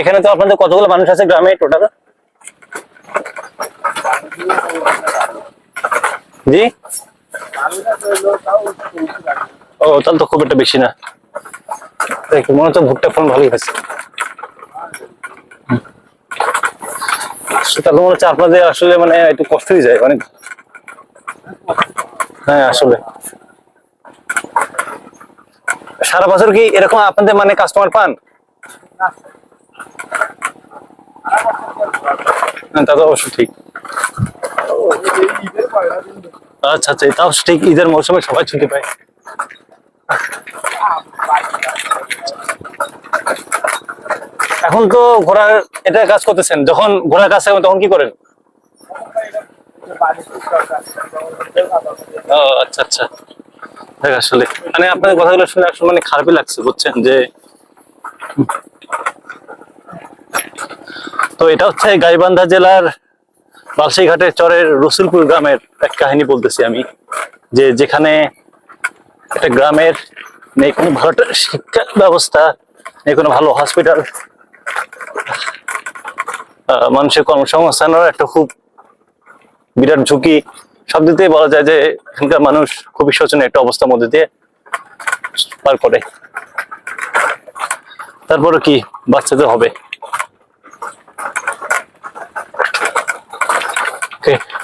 এখানে তো আপনাদের কতগুলো মানুষ আছে গ্রামে টোটাল জি? ও তাহলে তো খুব একটা বেশি না। মনে হচ্ছে ভুট্টা ফলন ভালোই হয়েছে। তাহলে মনে হচ্ছে আপনাদের আসলে মানে একটু কষ্ট হয়ে যায়, অনেক। হ্যাঁ আসলে। সারা বছর কি এরকম আপনাদের মানে কাস্টমার পান? তা তো অবশ্য ঠিক। আচ্ছা আচ্ছা তাও ঠিক ঈদের মৌসুমে সবাই ছুটি পায়। এখন তো ঘোড়ার এটা কাজ করতেছেন। যখন ঘোড়ার কাজ থাকবে তখন কি করেন? ও আচ্ছা আচ্ছা। দেখ, আসলে। মানে আপনার কথাগুলো শুনে আসলে মানে খারাপই লাগছে, বুঝছেন? যে। তো এটা হচ্ছে গাইবান্ধা জেলার বালসিঘাটের চরের রসুলপুর গ্রামের এক কাহিনী বলতেছি আমি, যে যেখানে একটা গ্রামের নেই কোনো ভালো শিক্ষা ব্যবস্থা, নেই কোনো ভালো হসপিটাল মানুষের কর্মসংস্থানের একটা খুব বিরাট ঝুঁকি। সব দিক বলা যায় যে এখানকার মানুষ খুবই শোচনীয় একটা অবস্থার মধ্যে দিয়ে পার করে। তারপরে কি, বাচ্চাদের হবে। Okay